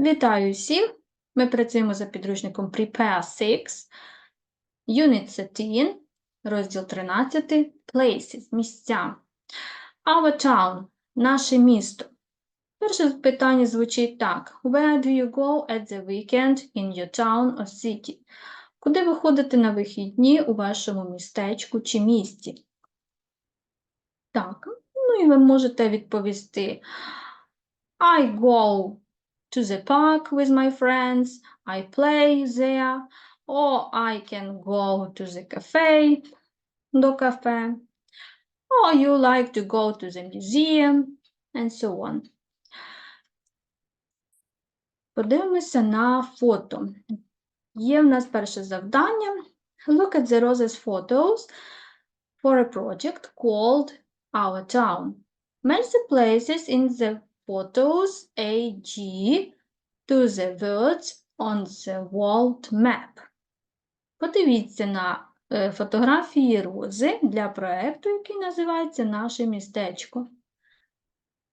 Вітаю всіх! Ми працюємо за підручником Prepare 6, Unit 13, розділ 13, Places, місця. Our town, наше місто. Перше питання звучить так. Where do you go at the weekend in your town or city? Куди ви ходите на вихідні у вашому містечку чи місті? Так, ну і ви можете відповісти I go to the park with my friends, I play there, or I can go to the cafe, до кафе, or you like to go to the museum, and so on. Подивимося на фото. Є в нас перше завдання. Look at the Rose's photos for a project called Our Town. Match the places in the photos A, G to the words on the world map. Подивіться на е, фотографії рози для проекту, який називається Наше містечко.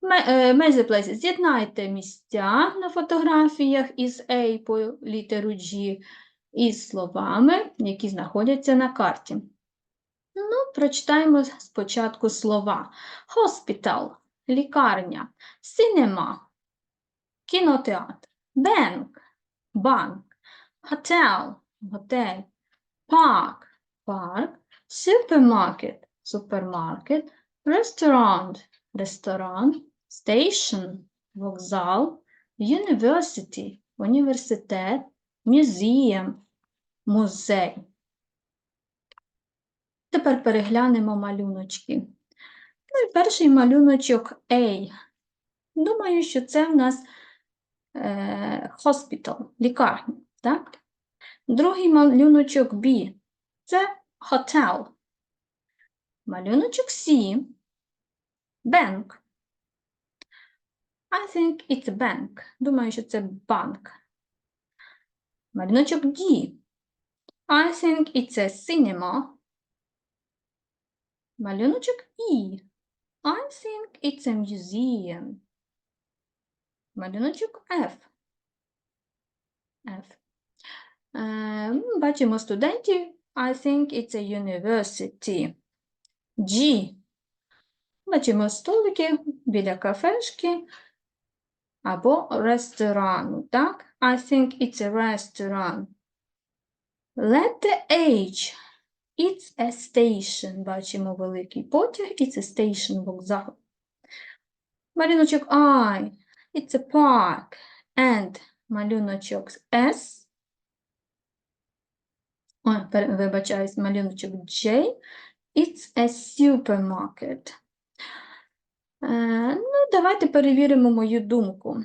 Е, places. З'єднайте місця на фотографіях із A по літеру G із словами, які знаходяться на карті. Ну, прочитаємо спочатку слова. Hospital – лікарня, cinema – кінотеатр, bank – банк, hotel – готель, park – парк, supermarket – супермаркет, restaurant – ресторан, station – вокзал, university – університет, museum – музей. Тепер переглянемо малюночки. Ну і перший малюночок A. Думаю, що це в нас е, hospital, лікарня. Так? Другий малюночок B. Це hotel. Малюночок C. Bank. I think it's a bank. Думаю, що це банк. Малюночок D. I think it's a cinema. Малюночок І. I think it's a museum. Малюночок F. F. Е, м, бачимо студентів. I think it's a university. G. Бачимо столики біля кафешки або ресторану. Так? I think it's a restaurant. Letter H. It's a station. Бачимо великий потяг. It's a station вокзал. Малюночок I. It's a park. And малюночок S. Ой, вибачаюсь, малюночок J. It's a supermarket. Е, ну, давайте перевіримо мою думку.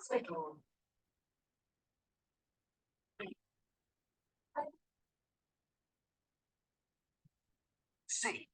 Hospital. C.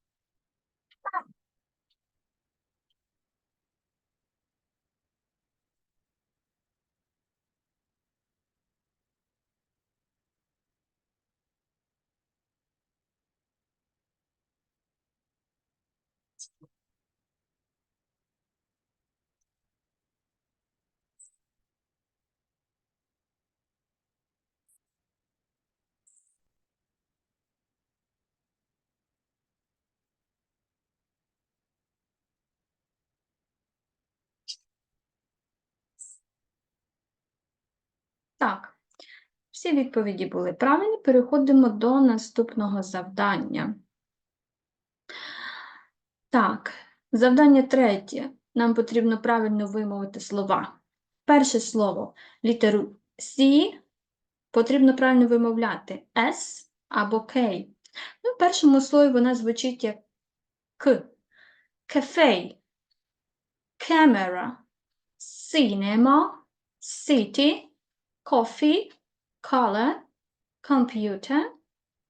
всі відповіді були правильні. Переходимо до наступного завдання. Так, завдання третє. Нам потрібно правильно вимовити слова. Перше слово літеру C потрібно правильно вимовляти S або K. Ну, в першому слові вона звучить як К. Cafe, camera, cinema, city, coffee, color, computer,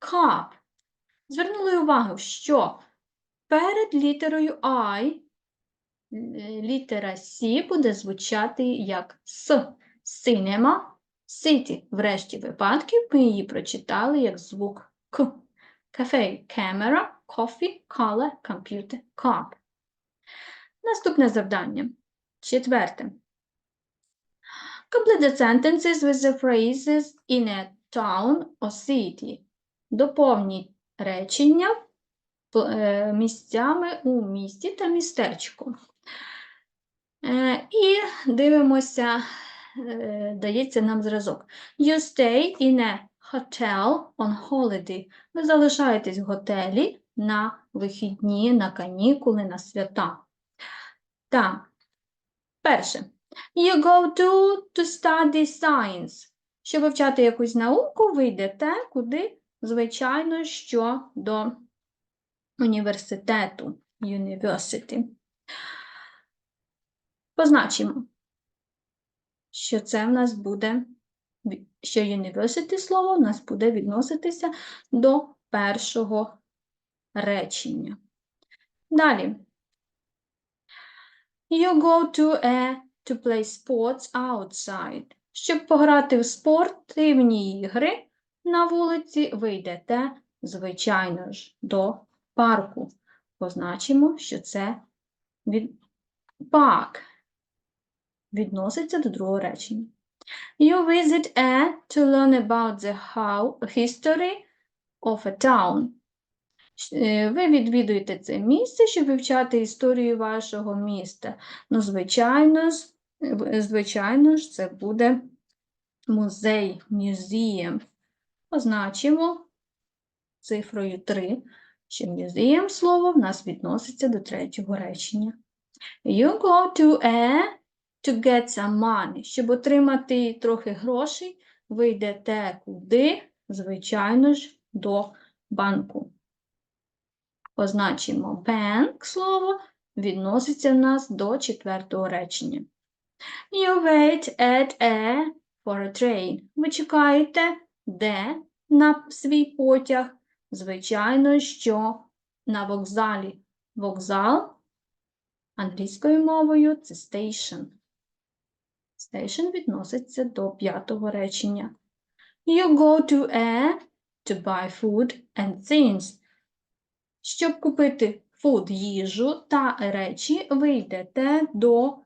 cup. Звернули увагу, що перед літерою I е, літера C буде звучати як С. Cinema, City, в решті випадків, ми її прочитали як звук К. Cafe, camera, coffee, color, computer, cup. Наступне завдання. Четверте. Complete the sentences with the phrases in a town or city. Доповніть речення е, місцями у місті та містечку. Е, І дивимося, е, дається нам зразок. You stay in a hotel on holiday. Ви залишаєтесь в готелі на вихідні, на канікули, на свята. Так, перше. You go to, to study science. Щоб вивчати якусь науку, ви йдете куди? Звичайно, що до університету, university. Позначимо, що це в нас буде, що university слово в нас буде відноситися до першого речення. Далі. You go to a to play sports outside. Щоб пограти в спортивні ігри на вулиці, ви йдете, звичайно ж, до парку. Позначимо, що це від парк відноситься до другого речення. You visit a to learn about the how history of a town. Е, Ви відвідуєте це місце, щоб вивчати історію вашого міста. Ну, звичайно в- звичайно ж, це буде музей, museum. Позначимо цифрою 3, що museum слово в нас відноситься до третього речення. You go to a to get some money. Щоб отримати трохи грошей, ви йдете куди? Звичайно ж, до банку. Позначимо bank слово відноситься в нас до четвертого речення. You wait at a for a train. Ви чекаєте де на свій потяг? Звичайно, що на вокзалі. Вокзал англійською мовою це station. Station відноситься до п'ятого речення. You go to a to buy food and things. Щоб купити food, їжу та речі, ви йдете до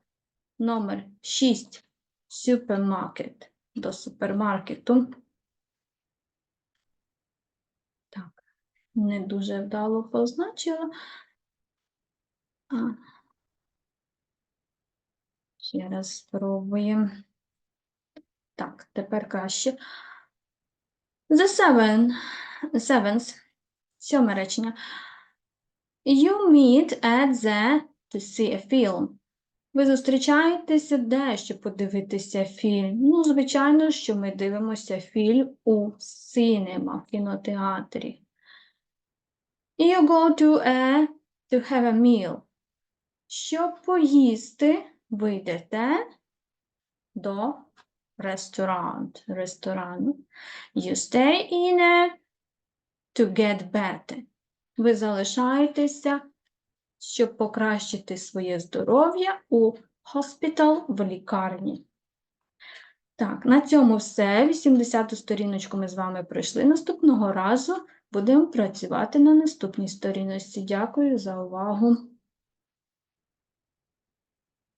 номер 6 supermarket, до супермаркету. Так, не дуже вдало позначила. А. Ще раз спробуємо. Так, тепер краще. The seven, sevens, сьоме речення. You meet at the to see a film. Ви зустрічаєтеся де, щоб подивитися фільм? Ну, звичайно, що ми дивимося фільм у синема, в кінотеатрі. You go to a to have a meal. Щоб поїсти, ви йдете до ресторану. ресторану. You stay in a to get better. Ви залишаєтеся, щоб покращити своє здоров'я у hospital в лікарні. Так, на цьому все. 80-ту сторіночку ми з вами пройшли. Наступного разу будемо працювати на наступній сторіночці. Дякую за увагу.